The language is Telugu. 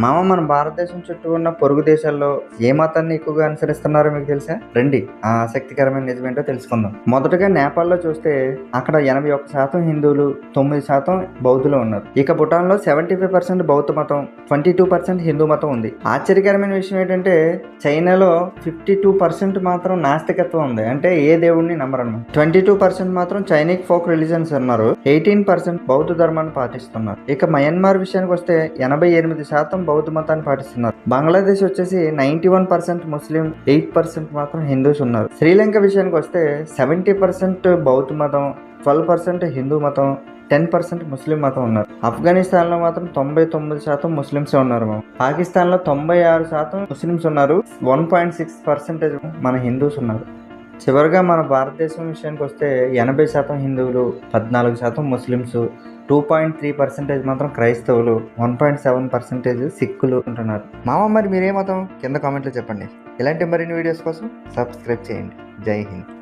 మామ మన భారతదేశం చుట్టూ ఉన్న పొరుగు దేశాల్లో ఏ మతాన్ని ఎక్కువగా అనుసరిస్తున్నారో మీకు తెలుసా? రండి ఆ ఆసక్తికరమైన నిజమేంటో తెలుసుకుందాం. మొదటగా నేపాల్లో చూస్తే అక్కడ ఎనభై ఒక్క శాతం హిందువులు తొమ్మిది శాతం బౌద్ధులు ఉన్నారు. ఇక భూటాన్లో సెవెంటీ ఫైవ్ పర్సెంట్ బౌద్ధ మతం ట్వంటీ టూ పర్సెంట్ హిందూ మతం ఉంది. ఆశ్చర్యకరమైన విషయం ఏంటంటే చైనాలో ఫిఫ్టీ టూ పర్సెంట్ మాత్రం నాస్తికత్వం ఉంది. అంటే ఏ దేవుడిని నమ్మరను ట్వంటీ టూ పర్సెంట్ మాత్రం చైనీక్ ఫోక్ రిలీజన్స్ ఉన్నారు. ఎయిటీన్ పర్సెంట్ బౌద్ధ ధర్మాన్ని పాటిస్తున్నారు. ఇక మయన్మార్ విషయానికి వస్తే ఎనభై ఎనిమిది శాతం బౌద్ధ మతాన్ని పాటిస్తున్నారు. బంగ్లాదేశ్ వచ్చేసి ninety one percent Muslim eight percent మాత్రం హిందూస్ ఉన్నారు. శ్రీలంక విషయానికి వస్తే సెవెంటీ పర్సెంట్ బౌద్ధ మతం ట్వెల్వ్ పర్సెంట్ హిందూ మతం టెన్ పర్సెంట్ ముస్లిం మతం ఉన్నారు. ఆఫ్ఘనిస్తాన్లో మాత్రం తొంభై తొమ్మిది శాతం ముస్లిమ్సే ఉన్నారు మామ. పాకిస్తాన్లో తొంభై ఆరు శాతం ముస్లిమ్స్ ఉన్నారు. వన్ పాయింట్ సిక్స్ పర్సెంటేజ్ మన హిందూస్ ఉన్నారు. చివరిగా మన భారతదేశం విషయానికి వస్తే ఎనభై శాతం హిందువులు పద్నాలుగు శాతం Muslims two point three percentage మాత్రం క్రైస్తవులు వన్ పాయింట్ సెవెన్ పర్సెంటేజ్ సిక్కులు ఉంటున్నారు మామ మరి మీరేమతం కింద కామెంట్లో చెప్పండి. ఇలాంటి మరిన్ని వీడియోస్ కోసం సబ్స్క్రైబ్ చేయండి. జై హింద్.